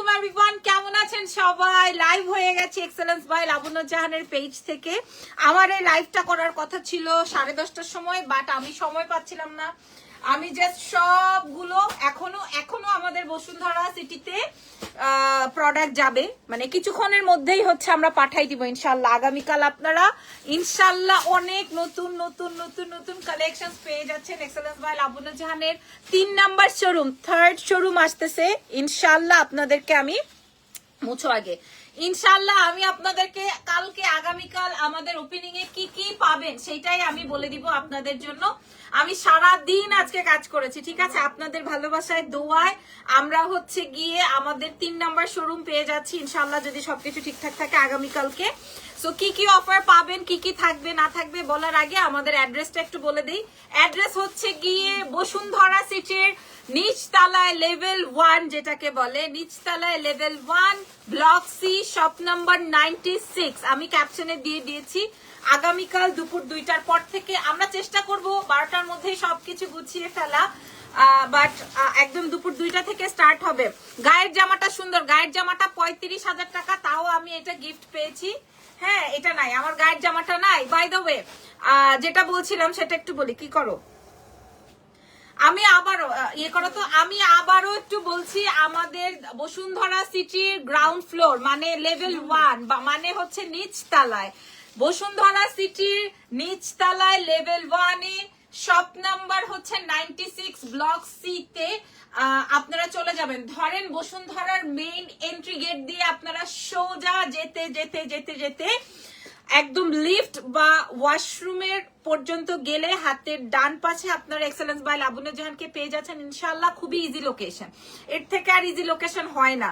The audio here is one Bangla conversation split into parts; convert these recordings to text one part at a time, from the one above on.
আলাইকুম এভরিওয়ান কেমন আছেন সবাই? লাইভ হয়ে গেছে এক্সেলেন্স বাই লাবণ্য জাহানের পেজ থেকে। আমার এই লাইভটা করার কথা ছিল সাড়ে দশটার সময় বাট আমি সময় পাচ্ছিলাম না। আমি জাস্ট সবগুলো এখনও এখনও আমাদের বসুন্ধরা সিটিতে প্রোডাক্ট যাবে। মানে কিছুক্ষণের মধ্যেই হচ্ছে আমরা পাঠাই দিব ইনশাল্লাহ আগামীকাল আপনারা ইনশাল্লাহ অনেক নতুন নতুন নতুন নতুন কালেকশন পেয়ে যাচ্ছেন। এক্সেলেন্স বাই লাবণ্য জাহানের তিন নাম্বার শোরুম থার্ড শোরুম আসতেছে। ইনশাল্লাহ আপনাদেরকে আমি মুছো আগে। ইনশাল্লাহ আমি আপনাদেরকে কালকে, আগামীকাল আমাদের ওপেনিং এ কি কি পাবেন, সেটাই আমি বলে দিব আপনাদের জন্য। আমি সারা দিন আজকে কাজ করেছি, ঠিক আছে? আপনাদের ভালোবাসায়, দোয়ায় আমরা হচ্ছে গিয়ে আমাদের তিন নাম্বার শোরুম পেয়ে যাচ্ছি। ইনশাল্লাহ যদি সবকিছু ঠিকঠাক থাকে আগামীকালকে। সো কি কি অফার পাবেন, কি কি থাকবে, না থাকবে বলার আগে আমাদের অ্যাড্রেসটা একটু বলে দিই। অ্যাড্রেস হচ্ছে গিয়ে বসুন্ধরা সিটির নিচতলায় লেভেল ওয়ান যেটাকে বলে, নিচতলায় level one block C shop number ninety six আমি ক্যাপশনে দিয়ে দিয়েছি। আগামীকাল দুপুর দুইটার পর থেকে আমরা চেষ্টা করব বারোটার মধ্যেই সবকিছু গুছিয়ে ফেলা বাট একদম দুপুর দুইটা থেকে স্টার্ট হবে। গায়ের জামাটা সুন্দর, গায়ের জামাটা পঁয়ত্রিশ হাজার টাকা, তাও আমি এটা গিফট পেয়েছি। হ্যাঁ এটা নাই, আমার গায়ের জামাটা নাই। বাই দ্য ওয়ে যেটা বলছিলাম সেটা একটু বলি, কি করো? আমি আবারও ইয়ে করো তো, আমি আবারও একটু বলছি, আমাদের বসুন্ধরা সিটির গ্রাউন্ড ফ্লোর মানে লেভেল ওয়ান মানে হচ্ছে নিচতলায় বসুন্ধরা সিটির নিচতলায় লেভেল ওয়ানে শপ নাম্বার হচ্ছে নাইনটি সিক্স ব্লক সিতে আপনারা চলে যাবেন। ধরেন বসুন্ধরার মেইন এন্ট্রি গেট দিয়ে আপনারা সোজা যেতে যেতে যেতে যেতে একদম লিফট বা ওয়াশরুমের পর্যন্ত গেলে হাতের ডান পাশে আপনার এক্সেলেন্স বাই লাবণ্য জাহানকে পেয়ে যাচ্ছেন ইনশাল্লাহ খুবই ইজি লোকেশন এর থেকে আর ইজি লোকেশন হয় না।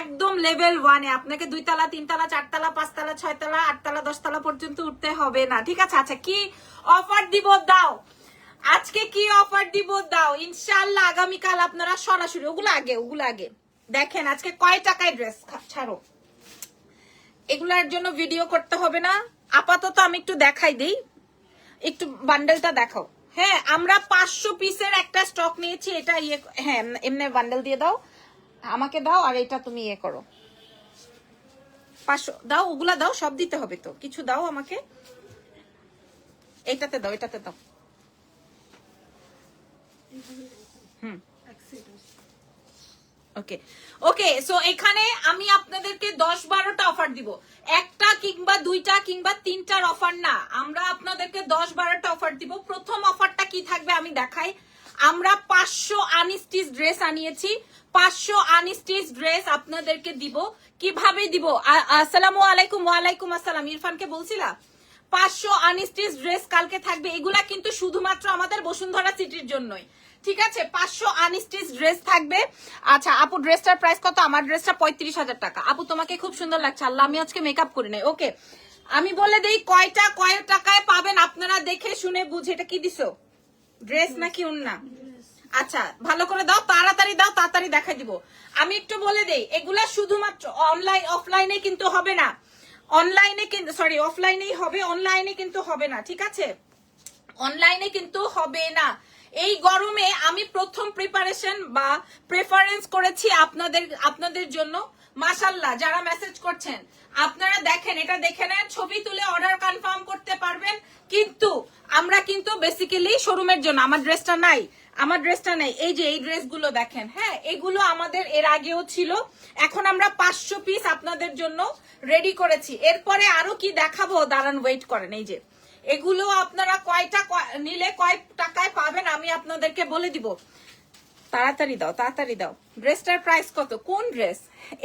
একদম লেভেল ওয়ানে আপনাকে দুইতলা, তিনতলা, চারতলা, পাঁচতলা, ছয়তলা, আটতলা, দশতলা পর্যন্ত উঠতে হবে না। ঠিক আছে? আচ্ছা কি অফার দিব? দাও। আজকে কি অফার দিব? দাও। ইনশাল্লাহ আগামীকাল আপনারা সরাসরি, ওগুলো আগে ওগুলো আগে। দেখেন আজকে কয় টাকায় ড্রেস ছাড়ো। এগুলার জন্য ভিডিও করতে হবে না। আপাতত আমি একটু দেখাই দিই। একটু বান্ডেলটা দেখাও। হ্যাঁ আমরা পাঁচশো পিসের একটা স্টক নিয়েছি, এটা ইয়ে হ্যাঁ এমনি বান্ডেল দিয়ে দাও। আমাকে দাও আর এটা তুমি ইয়ে করো। পাঁচশো, দাও, ওগুলা দাও, সব দিতে হবে তো। কিছু দাও আমাকে। এটাতে দাও এটাতে দাও। হুম। ওকে ওকে সো এখানে আমি আপনাদেরকে দশ বারোটা অফার দিব। একটা কিংবা দুইটা কিংবা তিনটার অফার না। আমরা আপনাদেরকে দশ বারোটা অফার দিব। প্রথম অফারটা কি থাকবে আমি দেখাই। আমরা পাঁচশো আনস্টিচ ড্রেস আনিয়েছি। পাঁচশো আনস্টিচ ড্রেস আপনাদেরকে দিব। কীভাবে দিব? আসসালামু আলাইকুম, ওয়ালাইকুম আসসালাম। ইরফানকে বলছিলাম পাঁচশো আনস্টিচ ড্রেস কালকে থাকবে। এগুলা কিন্তু শুধুমাত্র আমাদের বসুন্ধরা সিটির জন্যই। ঠিক আছে, পাঁচশো আনস্টিচ ড্রেস থাকবে। আচ্ছা আপু ড্রেসটার প্রাইস কত? আমার ড্রেসটা পঁয়ত্রিশ হাজার টাকা। আপু, তোমাকে খুব সুন্দর লাগছে। আল্লাহ, আমি আজকে মেকআপ করি নাই। ওকে আমি বলে দেই, কয়টা, কয় টাকায় পাবেন আপনারা দেখে, শুনে, বুঝে, এটা কি দিছো? ড্রেস নাকি উন্না আচ্ছা ভালো করে দাও, তাড়াতাড়ি দাও, তাড়াতাড়ি দেখাই দিব। আমি একটু বলে দেই, এগুলা শুধুমাত্র অনলাইন অফলাইনে কিন্তু হবে না। অনলাইনে কিন্তু সরি অফলাইনেই হবে অনলাইনে কিন্তু হবে না, ঠিক আছে? অনলাইনে কিন্তু হবে না। এই গরমে আমি প্রথম প্রিপারেশন বা প্রেফারেন্স করেছি আপনাদের আপনাদের জন্য। মাসাল্লাহ যারা মেসেজ করছেন, আপনারা দেখেন, এটা দেখে নেন, ছবি তুলে অর্ডার কনফার্ম করতে পারবেন। কিন্তু আমরা কিন্তু বেসিক্যালি শোরুমের জন্য, আমার ড্রেসটা নাই, আমার ড্রেসটা নেই। এই যে এই ড্রেসগুলো দেখেন হ্যাঁ এগুলো আমাদের এর আগেও ছিল। এখন আমরা পাঁচশো পিস আপনাদের জন্য রেডি করেছি। এরপরে আরও কি দেখাবো? দাঁড়ান ওয়েট করেন, এই যে। এগুলো আপনারা কয়টা নিলে কয় টাকায় পাবেন আমি আপনাদেরকে বলে দিব। তাড়াতাড়ি দাও তাড়াতাড়ি দাও। ড্রেসটার প্রাইস কত? কোন ড্রেস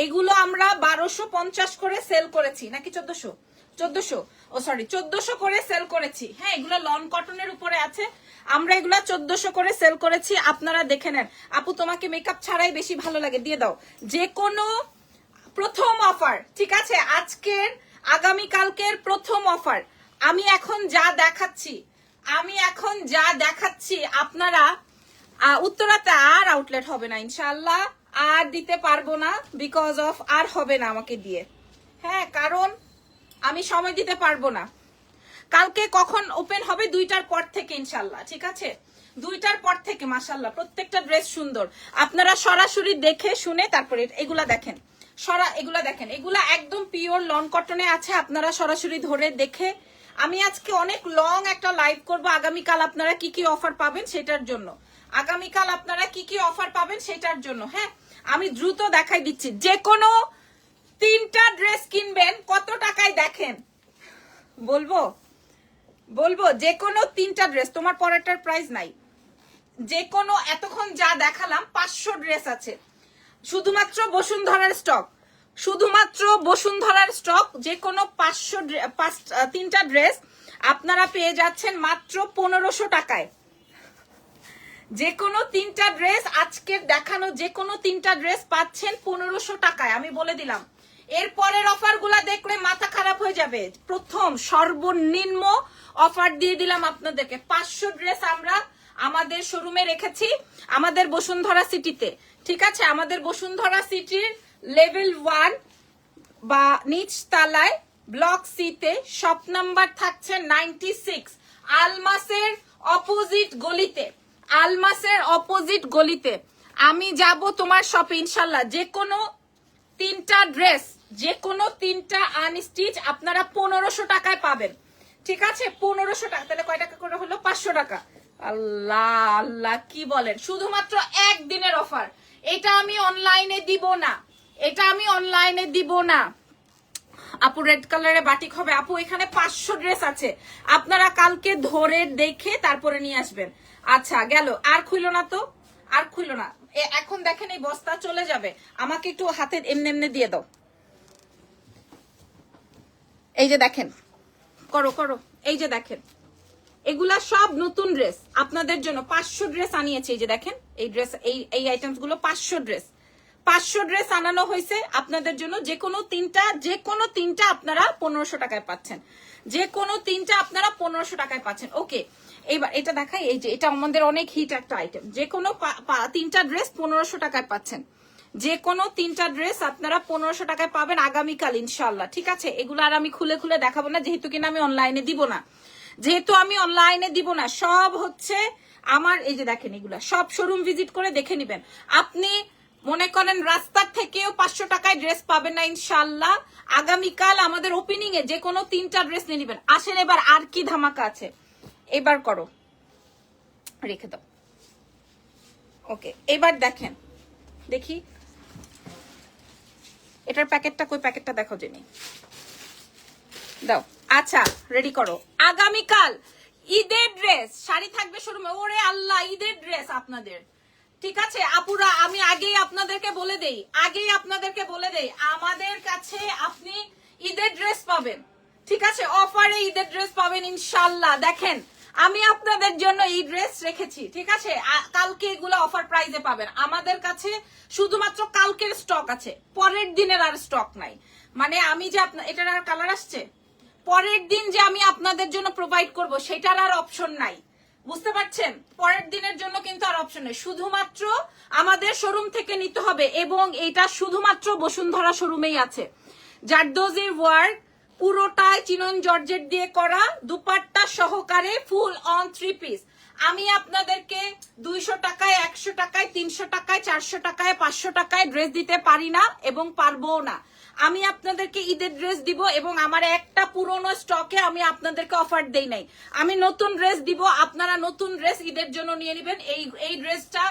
এগুলো আমরা বারোশো পঞ্চাশ করে সেল করেছি। নাকি চোদ্দশো? চোদ্দশো। ও সরি চোদ্দশো করে সেল করেছি। হ্যাঁ এগুলো লন কটনের উপরে আছে। আমরা এগুলো চোদ্দশো করে সেল করেছি। আপনারা দেখে নেন। আপু, তোমাকে মেকআপ ছাড়াই বেশি ভালো লাগে। দিয়ে দাও। যে কোনো প্রথম অফার ঠিক আছে? আজকের আগামী কালকের প্রথম অফার আমি এখন যা দেখাচ্ছি, আমি এখন যা দেখাচ্ছি, আপনারা উত্তরাতে আর আউটলেট হবে না ইনশাল্লাহ আর দিতে পারব না বিকজ অফ আর হবে না আমাকে দিয়ে। হ্যাঁ কারণ আমি সময় দিতে পারব না। কালকে কখন ওপেন হবে? দুইটার পর থেকে ইনশাল্লাহ ঠিক আছে? দুইটার পর থেকে মাসাল্লাহ প্রত্যেকটা ড্রেস সুন্দর। আপনারা সরাসরি দেখে শুনে তারপরে এগুলা দেখেন। সরা, এগুলা দেখেন, এগুলা একদম পিওর লন কটনে আছে, আপনারা সরাসরি ধরে দেখে। আমি আজকে অনেক লং একটা লাইভ করব, আগামীকাল আপনারা কি কি অফার পাবেন সেটার জন্য। আগামীকাল আপনারা কি কি অফার পাবেন সেটার জন্য হ্যাঁ? আমি দ্রুত দেখাই দিচ্ছি যে কোনো তিনটা ড্রেস কিনবেন, কত টাকায় দেখেন? বলব? বলব যে কোনো তিনটা ড্রেস তোমার পরেরটার প্রাইস নাই। যে কোনো এতক্ষণ যা দেখালাম, পাঁচশো ড্রেস আছে। শুধুমাত্র বসুন্ধরার স্টক। শুধুমাত্র বসুন্ধরার স্টক, যে কোনো পাঁচশো পাঁচ তিনটা ড্রেস আপনারা পেয়ে যাচ্ছেন মাত্র পনেরোশো টাকায়। যে কোনো তিনটা ড্রেস, আজকের দেখানো যে কোনো তিনটা ড্রেস পাচ্ছেন পনেরোশো টাকায়, আমি বলে দিলাম। এর পরের অফারগুলা দেখলে মাথা খারাপ হয়ে যাবে। প্রথম, সর্বনিম্ন অফার দিয়ে দিলাম আপনাদেরকে। পাঁচশো ড্রেস আমরা আমাদের শোরুমে রেখেছি, আমাদের বসুন্ধরা সিটিতে। ঠিক আছে? আমাদের বসুন্ধরা সিটির লেভেল ওয়ান বা নিচ তালায় ব্লক সিতে শপ নাম্বার থাকছে নাইনটি সিক্স আলমাসের অপোজিট গলিতে। আলমাসের অপোজিট গলিতে। আমি যাব তোমার শপে ইনশাল্লাহ। যে কোনো তিনটা ড্রেস যে কোনো তিনটা আনস্টিচ আপনারা পনেরোশো টাকায় পাবেন। ঠিক আছে? পনেরোশো টাকা। তাহলে কয় টাকা করে হলো? পাঁচশো টাকা। আল্লাহ আল্লাহ, কি বলেন? শুধুমাত্র একদিনের অফার এটা আমি অনলাইনে দিব না। এটা আমি অনলাইনে দিব না। আপু রেড কালারে বাটিক হবে। আপু, এখানে পাঁচশো ড্রেস আছে। আপনারা কালকে ধরে দেখে তারপরে নিয়ে আসবেন। আচ্ছা গেল। আর খুইলো না তো? আর খুইলো না। এখন দেখেন এই বস্তা চলে যাবে। আমাকে একটু হাতে এমনি এমনি দিয়ে দাও। এই যে দেখেন। করো করো। এই যে দেখেন। এগুলা সব নতুন ড্রেস আপনাদের জন্য পাঁচশো ড্রেস আনিয়েছে, এই যে দেখেন, এই ড্রেস এই এই আইটেমসগুলো পাঁচশো ড্রেস পাঁচশো ড্রেস আনানো হয়েছে আপনাদের জন্য, যে কোনো তিনটা, যে কোনো তিনটা আপনারা পনেরোশো টাকায় পাচ্ছেন। যে কোনো তিনটা আপনারা পনেরোশো টাকায় পাচ্ছেন। ওকে এইবার এটা দেখাই, এই যে এটা আমাদের অনেক হিট একটা আইটেম যে কোনো তিনটা ড্রেস পনেরোশো টাকায় পাচ্ছেন। যে কোনো তিনটা ড্রেস আপনারা পনেরোশো টাকায় পাবেন আগামীকাল ইনশাল্লাহ ঠিক আছে? এগুলো আর আমি খুলে খুলে দেখাবো না, যেহেতু কিনা আমি অনলাইনে দিব না। যেহেতু আমি অনলাইনে দিব না, সব হচ্ছে আমার, এই যে দেখেন এগুলা, সব শোরুম ভিজিট করে দেখে নিবেন। আপনি মনে করেন রাস্তার থেকেও পাঁচশো টাকায় ড্রেস পাবেন না ইনশাল্লাহ আগামীকাল আমাদের ওপেনিং এ যে কোনো তিনটা ড্রেস নিয়ে নিবেন। আসেন এবার আর কি ধামাকা আছে। এবার করো। রেখে দাও। ওকে এবার দেখেন। দেখি। এটার প্যাকেটটা কই? প্যাকেটটা দেখো জেনি। দাও। আচ্ছা রেডি করো। আগামীকাল ঈদের ড্রেস শাড়ি থাকবে শোরুমে। ওরে আল্লাহ, ঈদের ড্রেস আপনাদের। ঠিক আছে? আপুরা, আমি আগেই আপনাদেরকে বলে দেই, আগেই আপনাদেরকে বলে দেই, আমাদের কাছে আপনি ঈদের ড্রেস পাবেন। ঠিক আছে? অফারে ঈদের ড্রেস পাবেন ইনশাল্লাহ দেখেন, আমি আপনাদের জন্য এই ড্রেস রেখেছি। ঠিক আছে? কালকে এগুলো অফার প্রাইজে পাবেন। আমাদের কাছে শুধুমাত্র কালকের স্টক আছে। পরের দিনের আর স্টক নাই। মানে আমি যে আপনার এটার আর কালার আসছে? পরের দিন যে আমি আপনাদের জন্য প্রোভাইড করব, সেটার আর অপশন নাই। বুঝতে পারছেন? পরের দিনের জন্য কিন্তু আর অপশন নেই। শুধুমাত্র আমাদের শোরুম থেকে নিতে হবে এবং এটা শুধুমাত্র বসুন্ধরা শোরুমেই আছে। জারদোজির ওয়ার্ক পুরোটাই চিনন জর্জেট দিয়ে করা, দুপাট্টা সহকারে ফুল অন থ্রি পিস আমি আপনাদেরকে দুইশো টাকায়, একশো টাকায়, তিনশো টাকায়, চারশো টাকায়, পাঁচশো টাকায় ড্রেস দিতে পারি না এবং পারব না। আমি আপনাদেরকে ঈদের ড্রেস দিব এবং আমার একটা পুরনো স্টকে আমি আপনাদেরকে অফার দেই নাই। আমি নতুন ড্রেস দিব, আপনারা নতুন ড্রেস ঈদের জন্য নিয়ে নেবেন। এই এই ড্রেসটা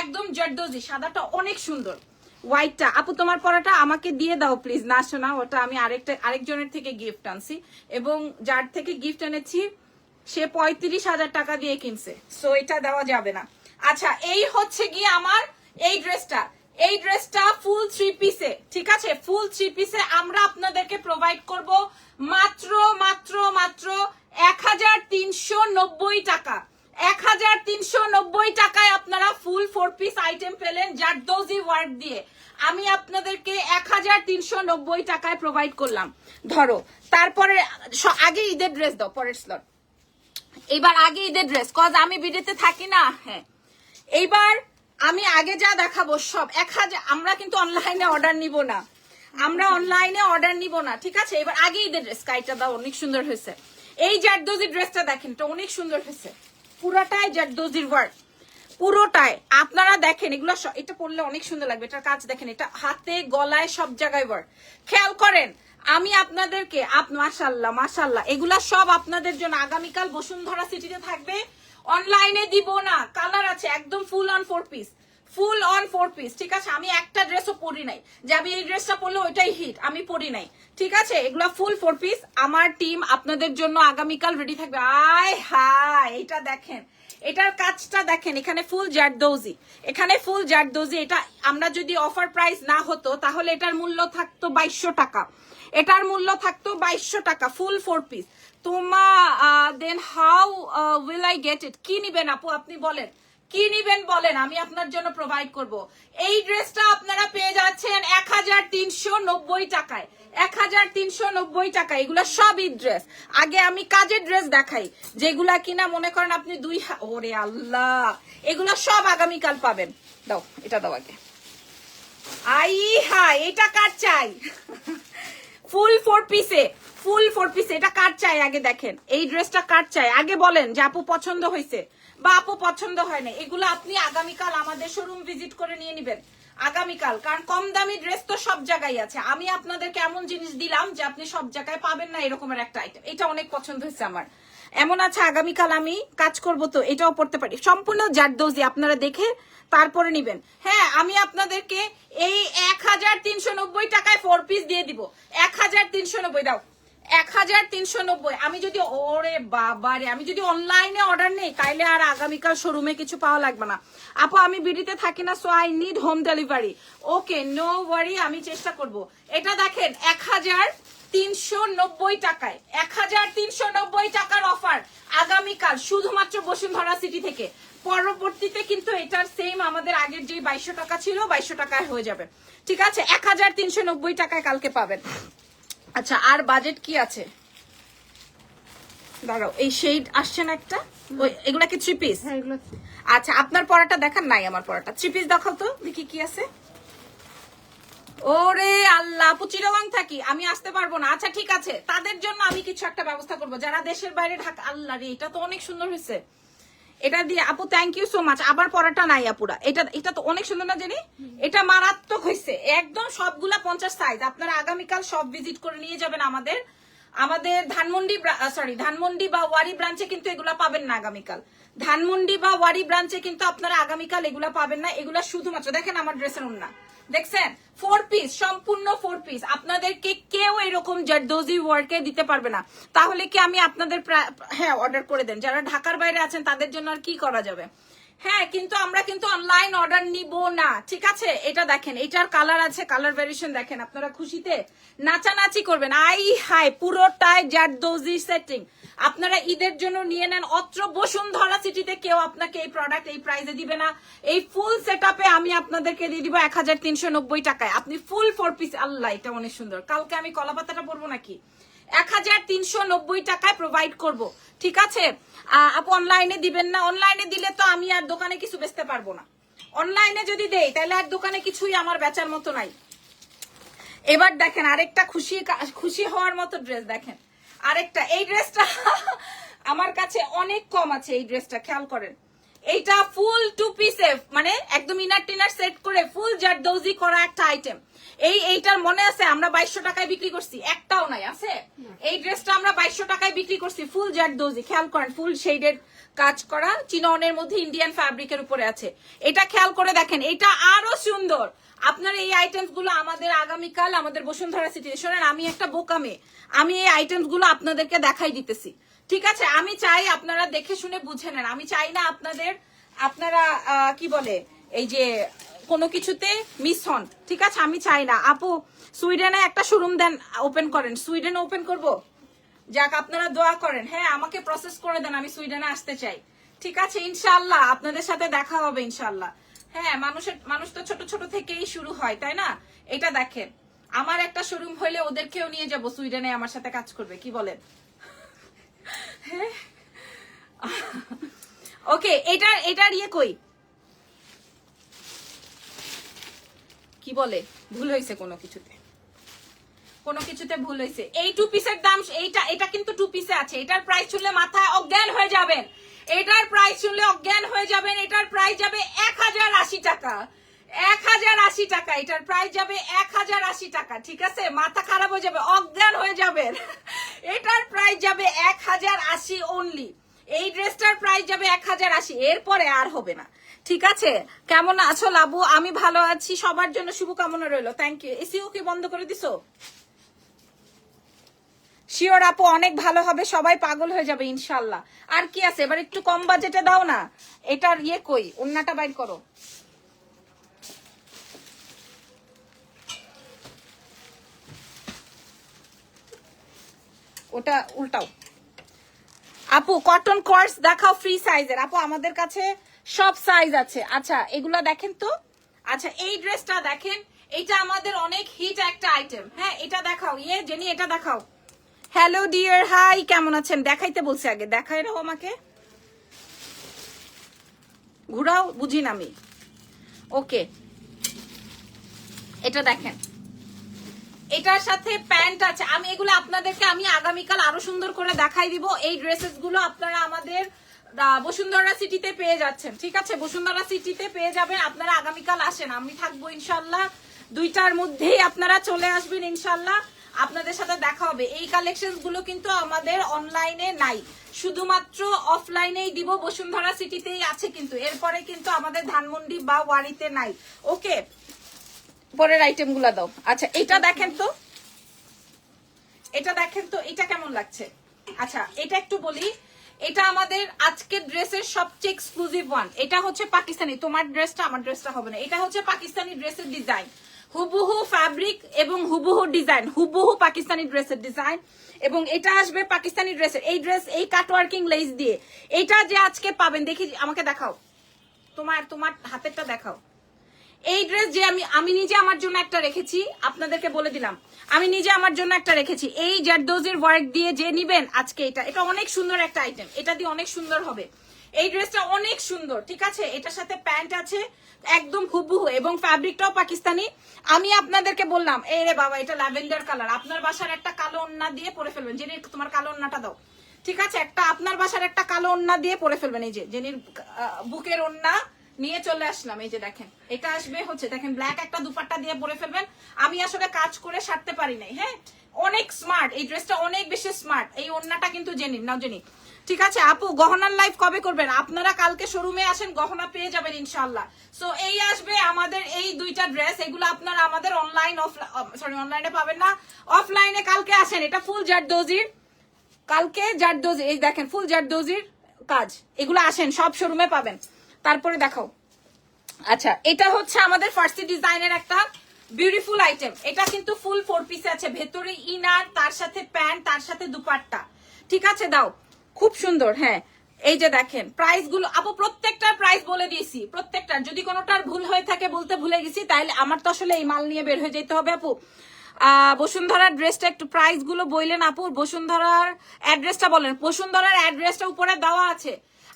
একদম জর্দোজি, সাদাটা অনেক সুন্দর। হোয়াইটটা আপু তোমার পরাটা আমাকে দিয়ে দাও প্লিজ না শোনা ওটা আমি আরেকটা, আরেকজনের থেকে গিফট আনছি এবং যার থেকে গিফট এনেছি সে পঁয়ত্রিশ হাজার টাকা দিয়ে কিনছে। সো এটা দেওয়া যাবে না। আচ্ছা এই হচ্ছে গিয়ে আমার এই ড্রেসটা। এই ড্রেসটা ফুল থ্রি পিসে ঠিক আছে? ফুল থ্রি পিসে আমরা আপনাদেরকে প্রোভাইড করব মাত্র মাত্র মাত্র এক হাজার তিনশো নব্বই টাকা। এক হাজার তিনশো নব্বই টাকায় আপনারা ফুল ফোর পিস আইটেম পেলেন জারদোজি ওয়ার্ক দিয়ে। আমি আপনাদেরকে এক হাজার তিনশো নব্বই টাকায় প্রোভাইড করলাম। ধরো, তারপরে আগে ঈদের ড্রেস দাও, পরের স্লট এবার আগে ঈদের ড্রেস কজ আমি ভিডিওতে থাকি না হ্যাঁ। এইবার আমি আগে যা দেখাবো সব, এক হাজার আমরা কিন্তু অনলাইনে অর্ডার নিব না। আমরা অনলাইনে অর্ডার নিব না, ঠিক আছে? এবার আগে ঈদের ড্রেস কাইটা দাও, অনেক সুন্দর হয়েছে। এই জারদোজি ড্রেসটা দেখেন, এটা অনেক সুন্দর হয়েছে। পুরাটাই জারদোজির ওয়ার্ক পুরোটাই, আপনারা দেখেন, এগুলো এটা পড়লে অনেক সুন্দর লাগবে, এটার কাজ দেখেন, এটা হাতে, গলায় সব জায়গায় ওয়ার্ক খেয়াল করেন আমি আপনাদেরকে আপ মাশাল্লাহ মাশাল্লাহ, এগুলা সব আপনাদের জন্য আগামীকাল বসুন্ধরা সিটিতে থাকবে। অনলাইনে দিব না কালার আছে, একদম full on four piece full on four piece ঠিক আছে? আমি একটা ড্রেসও পরি নাই। যে আমি এই ড্রেসটা পরলে ওইটাই হিট আমি পরি নাই, ঠিক আছে? এগুলা ফুল ফোর পিস আমার টিম আপনাদের জন্য আগামীকাল রেডি থাকবে। আয় হায় এটা দেখেন, এটার কাজটা দেখেন, এখানে ফুল জারদৌজি, এখানে ফুল জারদৌজি, এটা আমরা যদি অফার প্রাইস না হতো, তাহলে এটার মূল্য থাকতো বাইশশো টাকা। এটার মূল্য থাকতো বাইশশো টাকা ফুল ফোর পিস তোমা then how will I get it কি নিবেন আপু? আপনি বলেন। কি নিবেন বলেন? আমি আপনার জন্য প্রোভাইড করব। এই ড্রেসটা আপনারা পেয়ে যাচ্ছেন এক হাজার তিনশো নব্বই টাকায়। এক হাজার তিনশো নব্বই টাকা, এগুলো সব ঈদ ড্রেস আগে আমি কাজের ড্রেস দেখাই, যেগুলা কিনা মনে করেন আপনি দুই হা- ওরে আল্লাহ! এগুলো সব আগামীকাল পাবেন। দাও, এটা দাও আগে। আই হাই এটা কার চাই? ফুল ফোর পিসে ফুল ফোর পিসে এটা কার চাই? আগে দেখেন। এই ড্রেসটা কার চাই? আগে বলেন যে আপু পছন্দ হয়েছে বা আপু পছন্দ হয় না এগুলো আপনি আগামীকাল আমাদের শোরুম ভিজিট করে নিয়ে নিবেন। আগামীকাল, কারণ কম দামি ড্রেস তো সব জায়গায় আছে। আমি আপনাদেরকে এমন জিনিস দিলাম যে আপনি সব জায়গায় পাবেন না এরকমের একটা আইটেম এটা অনেক পছন্দ হয়েছে আমার। এমন আছে, আগামীকাল আমি কাজ করব তো, এটাও পড়তে পারি। সম্পূর্ণ জারদোজি আপনারা দেখে তারপরে নিবেন। হ্যাঁ আমি আপনাদেরকে এই এক হাজার তিনশো নব্বই টাকায় ফোর পিস দিয়ে দিব। এক হাজার তিনশো নব্বই, দাও। এক হাজার তিনশো নব্বই। আমি যদি, ওরে বাবারে আমি যদি অনলাইনে অর্ডার নেই, তাইলে আর আগামীকাল শোরুমে কিছু পাওয়া লাগবে না। আপু, আমি বিডিতে থাকি না so I need home delivery okay no worry আমি চেষ্টা করব। এটা দেখেন, এক হাজার তিনশো নব্বই টাকায় এক হাজার তিনশো নব্বই টাকার অফার আগামীকাল শুধুমাত্র বসুন্ধরা সিটি থেকে। পরবর্তীতে কিন্তু এটার সেম আমাদের আগের যে বাইশশো টাকা ছিল বাইশশো টাকায় হয়ে যাবে। ঠিক আছে? এক হাজার তিনশো নব্বই টাকায় কালকে পাবেন। আচ্ছা আর বাজেট কি আছে? দাঁড়াও এই শেড আসছে না একটা? ওই এগুলা কি থ্রি পিস হ্যাঁ এগুলো আচ্ছা আপনার পড়াটা দেখান নাই আমার পড়াটা থ্রি পিস দেখাও তো দেখি কি আছে। ওরে আল্লাহ চিরগং থাকি, আমি আসতে পারব না। আচ্ছা ঠিক আছে, তাদের জন্য আমি কিছু একটা ব্যবস্থা করব। যারা দেশের বাইরে ঢাকা আল্লাহ রে, এটা তো অনেক সুন্দর হয়েছে। এটা দিয়ে, আপু থ্যাংক ইউ সো মাচ আবার পড়াটা নাই, আপুরা। এটা এটা তো অনেক সুন্দর না জানি? এটা মারাত্মক হয়েছে। একদম সবগুলা পঞ্চাশ সাইজ আপনারা আগামীকাল সব ভিজিট করে নিয়ে যাবেন আমাদের। আমাদের ধানমন্ডি সরি ধানমন্ডি বা ওয়ারি ব্রাঞ্চে কিন্তু এগুলা পাবেন না আগামীকাল। ধানমন্ডি বা ওয়ারি ব্রাঞ্চে কিন্তু আপনারা আগামীকাল এগুলা পাবেন না। এগুলা শুধুমাত্র, দেখেন আমার ড্রেসের উন্না দেখছেন? ফোর পিস সম্পূর্ণ ফোর পিস আপনাদেরকে কেউ এরকম জারদোজি ওয়ার্কে দিতে পারবে না। তাহলে কি আমি আপনাদের হ্যাঁ অর্ডার করে দেন। যারা ঢাকার বাইরে আছেন, তাদের জন্য আর কি করা যাবে? হ্যাঁ কিন্তু আমরা কিন্তু অনলাইন অর্ডার নিব না। ঠিক আছে? এটা দেখেন, এটার কালার আছে কালার ভেরিয়েশন দেখেন, আপনারা খুশিতে নাচানাচি করবেন। আই হাই পুরোটাই জারদোজি সেটিং আপনারা ঈদের জন্য নিয়ে নেন অত্র বসুন্ধরা সিটিতে কেউ আপনাকে এই প্রোডাক্ট এই প্রাইসে দিবে না। এই ফুল সেট আমি আপনাদেরকে দিয়ে দিব এক হাজার তিনশো নব্বই টাকায়। আপনি ফুল ফোর পিস আল্লাহ, এটা অনেক সুন্দর। কালকে আমি কলাপাতাটা পরবো নাকি? এক হাজার তিনশো নব্বই টাকায় প্রোভাইড করব। ঠিক আছে? আপু অনলাইনে দিবেন না? অনলাইনে দিলে তো আমি আর দোকানে কিছু বেচতে পারব না। অনলাইনে যদি দেই, তাহলে আর দোকানে কিছুই আমার বেচার মতো নাই। এবার দেখেন, আরেকটা খুশি খুশি হওয়ার মতো ড্রেস দেখেন। আরেকটা, এই ড্রেসটা আমার কাছে অনেক কম আছে, এই ড্রেসটা খেয়াল করেন। এইটা ফুল টু পিসে মানে একদম ইনার টিনার সেট করে ফুল জারদৌজি করা একটা আইটেম এই এইটার মনে আছে আমরা বাইশশো টাকায় বিক্রি করছি? একটাও নাই আছে? এই ড্রেসটা আমরা বাইশশো টাকায় বিক্রি করছি ফুল জারদৌজি খেয়াল করেন ফুল শেডের কাজ করা চিননের মধ্যে ইন্ডিয়ান ফ্যাব্রিকের উপরে আছে। এটা খেয়াল করে দেখেন এটা আরও সুন্দর। আপনার এই আইটেমসগুলো আমাদের আগামীকাল আমাদের বসুন্ধরা সিটি শোনেন আমি একটা বোকামে আমি এই আইটেমসগুলো আপনাদেরকে দেখাই দিতেছি। ঠিক আছে, আমি চাই আপনারা দেখে শুনে বুঝে নেন। আমি চাই না আপনাদের, আপনারা কি বলে, এই যে, কোনো কিছুতে মিস হন। ঠিক আছে, আমি চাই না। আপু, সুইডেনে একটা শোরুম দেন, ওপেন করেন। সুইডেনে ওপেন করব? যাক, আপনারা দোয়া করেন। হ্যাঁ আমাকে প্রসেস করে দেন, আমি সুইডেনে আসতে চাই। ঠিক আছে ইনশাল্লাহ আপনাদের সাথে দেখা হবে ইনশাল্লাহ হ্যাঁ মানুষের, মানুষ তো ছোট ছোট থেকেই শুরু হয়, তাই না? এটা দেখেন। আমার একটা শোরুম হইলে ওদেরকেও নিয়ে যাব, সুইডেনে আমার সাথে কাজ করবে, কি বলেন? ওকে এটা, এটার ইয়ে কই? কি বলে? ভুল হয়েছে কোনো কিছুতে। কোনো কিছুতে ভুল হয়েছে। এই টু পিসের দাম, এইটা, এটা কিন্তু টু পিসে আছে। এটার প্রাইস শুনলে মাথা অজ্ঞান হয়ে যাবেন। এটার প্রাইস শুনলে অজ্ঞান হয়ে যাবেন। এটার প্রাইস যাবে এক হাজার আশি টাকা। এক হাজার আশি টাকা, এটার প্রাইস যাবে এক হাজার আশি টাকা, ঠিক আছে? মাথা খারাপ হয়ে যাবে, অজ্ঞান হয়ে যাবেন। এটার প্রাইস যাবে এক হাজার আশি অনলি এই ড্রেসটার প্রাইস যাবে এক হাজার আশি, এরপরে আর হবে না। ঠিক আছে? কেমন আছো লাবু? আমি ভালো আছি, সবার জন্য শুভকামনা রইল। থ্যাংক ইউ এসিও কি বন্ধ করে দিছো? শিওর আপু, অনেক ভালো হবে, সবাই পাগল হয়ে যাবে ইনশাল্লাহ আর কি আছে? এবার একটু কম বাজেটে দাও না। এটার ইয়ে কই? অন্যটা বাইর করো। ওটা উল্টাও। আপু কটন কোর্স দেখাও ফ্রি সাইজের আপু, আমাদের কাছে সব সাইজ আছে। আচ্ছা এগুলা দেখেন তো? আচ্ছা এই ড্রেসটা দেখেন, এটা আমাদের অনেক হিট একটা আইটেম হ্যাঁ এটা দেখাও। ইয়ে জেনি, এটা দেখাও। হ্যালো ডিয়ার হাই কেমন আছেন? দেখাইতে বলছি আগে। দেখাই রাখো আমাকে। ঘুরাও, বুঝি না আমি। ওকে এটা দেখেন। এটার সাথে প্যান্ট আছে। আমি এগুলো আপনাদেরকে আমি আগামীকাল আরও সুন্দর করে দেখাই দিব। এই ড্রেসেসগুলো আপনারা আমাদের বসুন্ধরা সিটিতে পেয়ে যাচ্ছেন। ঠিক আছে? বসুন্ধরা সিটিতে পেয়ে যাবেন। আপনারা আগামীকাল আসেন। আমি থাকব ইনশাল্লাহ দুইটার মধ্যেই আপনারা চলে আসবেন ইনশাল্লাহ। আপনাদের সাথে দেখা হবে। এই কালেকশনগুলো কিন্তু আমাদের অনলাইনে নাই। শুধুমাত্র অফলাইনেই দিব। বসুন্ধরা সিটিতেই আছে কিন্তু। এরপরে কিন্তু আমাদের ধানমন্ডি বা ওয়ারিতে নাই। ওকে? পরের আইটেমগুলা দাও। আচ্ছা এটা দেখেন তো। এটা দেখেন তো, এটা কেমন লাগছে? আচ্ছা এটা একটু বলি। এটা আমাদের আজকের ড্রেসের সবচেয়ে এক্সক্লুসিভ ওয়ান এটা হচ্ছে পাকিস্তানি। তোমার ড্রেসটা, আমার ড্রেসটা হবে না। এটা হচ্ছে পাকিস্তানি ড্রেসের ডিজাইন হুবহু ফ্যাব্রিক এবং হুবহু ডিজাইন হুবহু পাকিস্তানি ড্রেসের ডিজাইন এবং এটা আসবে পাকিস্তানি ড্রেসের। এই ড্রেস, এই কাটওয়ার্কিং লেস দিয়ে। এটা যে আজকে পাবেন, দেখি, আমাকে দেখাও। তোমার তোমার হাতেরটা দেখাও। এই ড্রেস যে আমি আমি নিজে আমার জন্য একটা রেখেছি, আপনাদেরকে বলে দিলাম। আমি নিজে আমার জন্য একটা রেখেছি। এই জারদোজের ওয়ার্ক দিয়ে যে নিবেন আজকে এটা এটা অনেক সুন্দর একটা আইটেম এটা দিয়ে অনেক সুন্দর হবে। এই ড্রেসটা অনেক সুন্দর, ঠিক আছে? এটার সাথে প্যান্ট আছে, একদম হুবহু, এবং ফ্যাব্রিকটাও পাকিস্তানি। আমি আপনাদেরকে বললাম এই রে বাবা, এটা ল্যাভেন্ডার কালার আপনার বাসার একটা কালো ওন্না দিয়ে পরে ফেলবেন। জেনে তোমার কালো ওন্নাটা দাও। ঠিক আছে? একটা, আপনার বাসার একটা কালো ওন্না দিয়ে পরে ফেলবেন। এই যে, জেনির বুকের ওন্না নিয়ে চলে আসলাম, এই যে দেখেন। এটা আসবে হচ্ছে, দেখেন ব্ল্যাক একটা দুপাট্টা দিয়ে পরে ফেলবেন। আমি আসলে কাজ করে সারতে পারি নাই হ্যাঁ? অনেক স্মার্ট এই ড্রেসটা অনেক বেশি স্মার্ট এই ওন্নাটা কিন্তু জেনি নাও জেনি ঠিক আছে, আপু, গহনার লাইভ কবে করবেন? আপনারা কালকে শোরুমে আসেন, গহনা পেয়ে যাবেন ইনশাল্লাহ সো এই আসবে আমাদের এই দুইটা ড্রেস এগুলো আপনারা আমাদের অনলাইন অফ সরি অনলাইনে পাবেন না। অফলাইনে কালকে আসেন, এটা ফুল জারদোজির। কালকে জারদোজি, এই দেখেন ফুল জারদোজির কাজ। এগুলো আসেন, সব শোরুমে পাবেন। তারপরে দেখাও। আচ্ছা এটা হচ্ছে আমাদের ফার্সি ডিজাইনের একটা বিউটিফুল আইটেম এটা কিন্তু ফুল ফোর পিসে আছে। ভেতরে ইনার তার সাথে প্যান্ট তার সাথে দুপাট্টা। ঠিক আছে, দাও। খুব সুন্দর হ্যাঁ। এই যে দেখেন প্রাইসগুলো, আপু, প্রত্যেকটার প্রাইস বলে দিয়েছি, প্রত্যেকটার। যদি কোনোটার ভুল হয়ে থাকে, বলতে ভুলে গেছি তাহলে আমার তো আসলে এই মাল নিয়ে বের হয়ে যেতে হবে, আপু। বসুন্ধরার ড্রেসটা একটু প্রাইসগুলো বললেন, আপু। বসুন্ধরার অ্যাড্রেসটা বলেন। বসুন্ধরার অ্যাড্রেসটা উপরে দেওয়া আছে।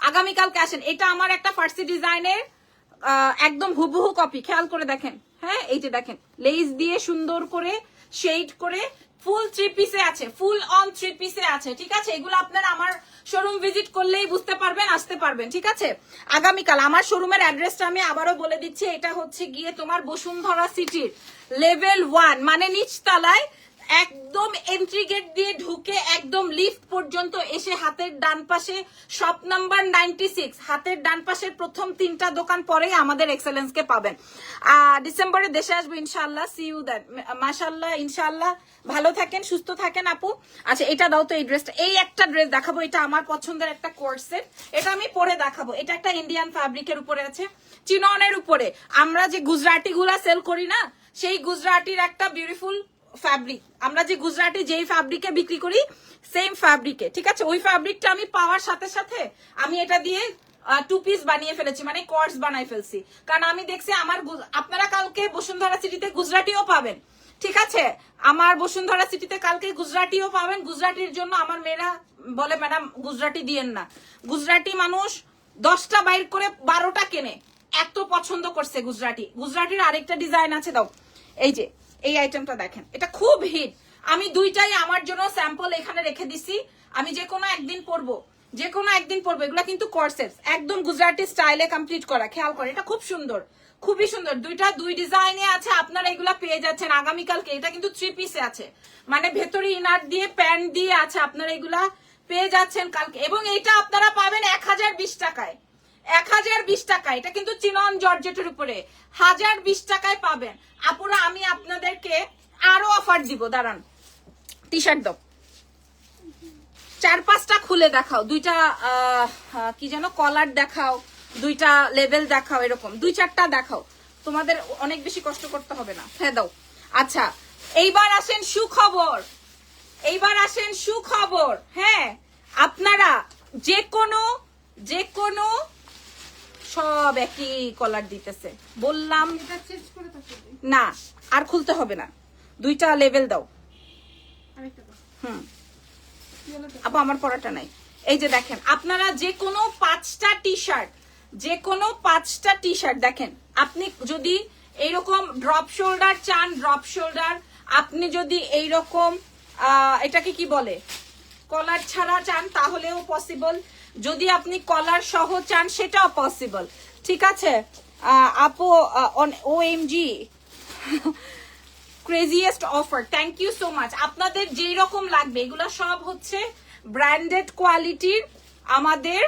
আগামীকালকে আসেন। এটা আমার একটা ফার্সি ডিজাইনের একদম হুবহু কপি খেয়াল করে দেখেন। হ্যাঁ এই যে দেখেন। লেস দিয়ে সুন্দর করে শেড করে ফুল থ্রি পিসে আছে। ফুল অন থ্রি পিসে আছে, ঠিক আছে? এগুলো আপনার আমার শোরুম ভিজিট করলেই বুঝতে পারবেন, আসতে পারবেন, ঠিক আছে? আগামীকাল আমার শোরুমের অ্যাড্রেসটা আমি আবারও বলে দিচ্ছি। এটা হচ্ছে গিয়ে তোমার বসুন্ধরা সিটির লেভেল ওয়ান মানে নিচতলায় একদম এন্ট্রি গেট দিয়ে ঢুকে একদম লিফট পর্যন্ত এসে হাতের ডান পাশে শপ নাম্বার নাইনটি সিক্স হাতের ডান পাশের প্রথম তিনটা দোকান পরেই আমাদের এক্সেলেন্স কে পাবেন। ডিসেম্বরে দেশে আসব ইনশাল্লাহ সি ইউ দ্যাট মাশাল্লাহ ইনশাল্লাহ ভালো থাকেন, সুস্থ থাকেন আপু। আচ্ছা এটা দাও তো এই ড্রেসটা এই একটা ড্রেস দেখাবো, এটা আমার পছন্দের একটা কোর্সের এটা আমি পরে দেখাবো। এটা একটা ইন্ডিয়ান ফ্যাব্রিকের উপরে আছে, চিননের উপরে। আমরা যে গুজরাটি গুলা সেল করি না, সেই গুজরাটির একটা বিউটিফুল ফ্যাব্রিক আমরা যে গুজরাটি যেই ফ্যাব্রিকে বিক্রি করি সেম ফ্যাব্রিকে ঠিক আছে? ওই ফ্যাব্রিকটা আমি পাওয়ার সাথে সাথে আমি এটা দিয়ে টু পিস বানিয়ে ফেলেছি মানে কর্স বানাই ফেলছি। কারণ আমি দেখছি আমার আপনারা কালকে বসুন্ধরা সিটিতে গুজরাটিও পাবেন, ঠিক আছে? আমার বসুন্ধরা সিটিতে কালকে গুজরাটিও পাবেন, গুজরাটির জন্য আমার মেয়েরা বলে, ম্যাডাম, গুজরাটি দিয়েন না। গুজরাটি মানুষ দশটা বাইর করে বারোটা কেনে, এত পছন্দ করছে গুজরাটি। গুজরাটির আরেকটা ডিজাইন আছে, দাও। এই যে এই আইটেমটা দেখেন। এটা খুব হিট আমি দুইটাই আমার জন্য স্যাম্পল এখানে রেখে দিছি। আমি যে কোনো একদিন পরবো। যে কোনো একদিন পরবো। এগুলো কিন্তু কর্সেটস একদম গুজরাটি স্টাইলে কমপ্লিট করা। খেয়াল করে এটা খুব সুন্দর। খুবই সুন্দর। দুইটা, দুই ডিজাইনে আছে। আপনারা এগুলা পেয়ে যাচ্ছেন আগামীকালকে। এটা কিন্তু থ্রি পিসে আছে। মানে ভেতরে ইনার দিয়ে প্যান্ট দিয়ে আছে। আপনারা এগুলা পেয়ে যাচ্ছেন কালকে। এবং এটা আপনারা পাবেন এক হাজার বিশ টাকায়। এক হাজার বিশ টাকা এটা কিন্তু চিনন জর্জেটের উপরে, হাজার বিশ টাকায় পাবেন। আপুরা, আমি আপনাদেরকে আরও অফার দিব, দাঁড়ান। টি শার্ট দাও। চার পাঁচটা খুলে দেখাও, দুইটা কি যেন কলার দেখাও, দুইটা লেভেল দেখাও, এরকম, দুই চারটা দেখাও। তোমাদের অনেক বেশি কষ্ট করতে হবে না। হ্যাঁ দাও। আচ্ছা এইবার আসেন সুখবর। এইবার আসেন সুখবর হ্যাঁ। আপনারা যে কোনো যে কোনো সব একই কলার দিতেছে। বললাম না আর খুলতে হবে না। দুইটা লেভেল দাও। হুম। আপু আমার পড়াটা নাই। এই যে দেখেন আপনারা যে কোনো পাঁচটা টি শার্ট যে কোনো পাঁচটা টি শার্ট দেখেন আপনি যদি এইরকম ড্রপ শোল্ডার চান ড্রপ শোল্ডার আপনি যদি এইরকম এটাকে কি বলে? কলার ছাড়া চান তাহলেও পসিবল যদি আপনি কলার সহ চান, সেটাও পসিবল ঠিক আছে? আপু O M G craziest offer thank you so much আপনাদের যেই রকম লাগবে, এগুলো সব হচ্ছে ব্র্যান্ডেড কোয়ালিটির আমাদের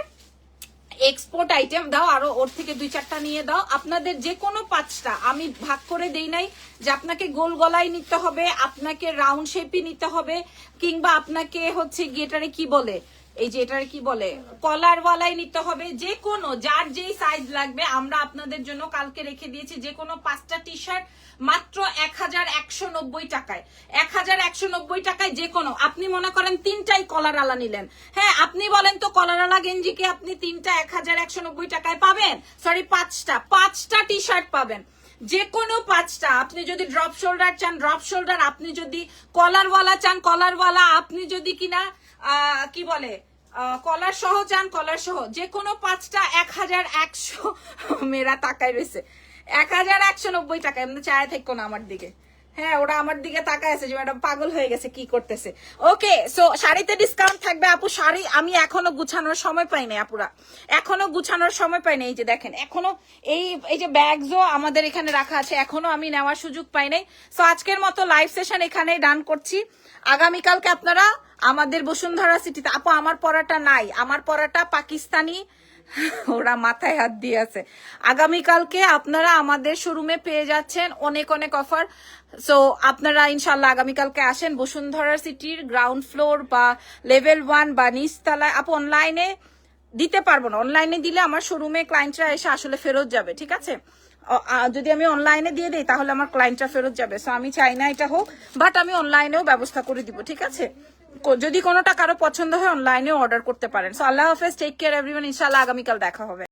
এক্সপোর্ট আইটেম দাও, আরও ওর থেকে দুই চারটা নিয়ে দাও। আপনাদের যে কোনো পাঁচটা, আমি ভাগ করে দেই নাই যে আপনাকে গোল গলায় নিতে হবে, আপনাকে রাউন্ড শেপই নিতে হবে, কিংবা আপনাকে হচ্ছে গিয়েটারে কি বলে? এই যে এটার কি বলে? কলার ওয়ালাই নিতে হবে যে কোনো, যার যেই সাইজ লাগবে, আমরা আপনাদের জন্য কালকে রেখে দিয়েছি যে কোনো পাঁচটা টি শার্ট মাত্র এক হাজার একশো নব্বই টাকায়। এক হাজার একশো নব্বই টাকায় যে কোনো। আপনি মনে করেন তিনটাই কলার আলা নিলেন। হ্যাঁ আপনি বলেন তো কলার আলা গেঞ্জিকে আপনি তিনটা এক হাজার একশো নব্বই টাকায় পাবেন? সরি পাঁচটা। পাঁচটা টি শার্ট পাবেন। যে কোনো পাঁচটা। আপনি যদি ড্রপ শোল্ডার চান ড্রপ শোল্ডার আপনি যদি কলারওয়ালা চান কলারওয়ালা আপনি যদি কিনা কি বলে? কলার সহ চান, কলার সহ। যে কোনো পাঁচটা এক হাজার একশো মেয়েরা তাকায় রয়েছে। এক হাজার একশো নব্বই টাকায়। এমনি চায় থাকো না আমার দিকে। হ্যাঁ ওরা আমার দিকে তাকায় আছে যে ম্যাডাম পাগল হয়ে গেছে, কি করতেছে। ওকে সো শাড়িতে ডিসকাউন্ট থাকবে আপু, শাড়ি আমি এখনও গুছানোর সময় পাই নাই আপুরা। এখনও গুছানোর সময় পাই নাই, এই যে দেখেন, এখনও এই এই যে ব্যাগসও আমাদের এখানে রাখা আছে, এখনও আমি নেওয়ার সুযোগ পাই নাই। সো আজকের মতো লাইভ সেশন এখানে ডান করছি। আগামীকালকে আপনারা আমাদের বসুন্ধরা সিটিতে আপু, আমার পড়াটা নাই, আমার পড়াটা পাকিস্তানি ওরা মাথায় হাত দিয়ে আছে আগামীকালকে আপনারা আমাদের শোরুমে পেয়ে যাচ্ছেন অনেক অনেক অফার সো আপনারা ইনশাল্লাহ আগামীকালকে আসেন বসুন্ধরা সিটির গ্রাউন্ড ফ্লোর বা লেভেল ওয়ান বা নিচতলায়। আপ অনলাইনে দিতে পারব না। অনলাইনে দিলে আমার শোরুমে ক্লায়েন্টরা এসে আসলে ফেরত যাবে, ঠিক আছে? যদি আমি অনলাইনে দিয়ে দিই, তাহলে আমার ক্লায়েন্টরা ফেরত যাবে। সো আমি চাই না এটা হোক বাট আমি অনলাইনেও ব্যবস্থা করে দিব, ঠিক আছে? যদি কোনোটা কারও পছন্দ হয় অনলাইনে অর্ডার করতে পারেন। সো আল্লাহ হাফেজ টেক কেয়ার এভরিওয়ান ইনশাআল্লাহ আগামীকাল দেখা হবে।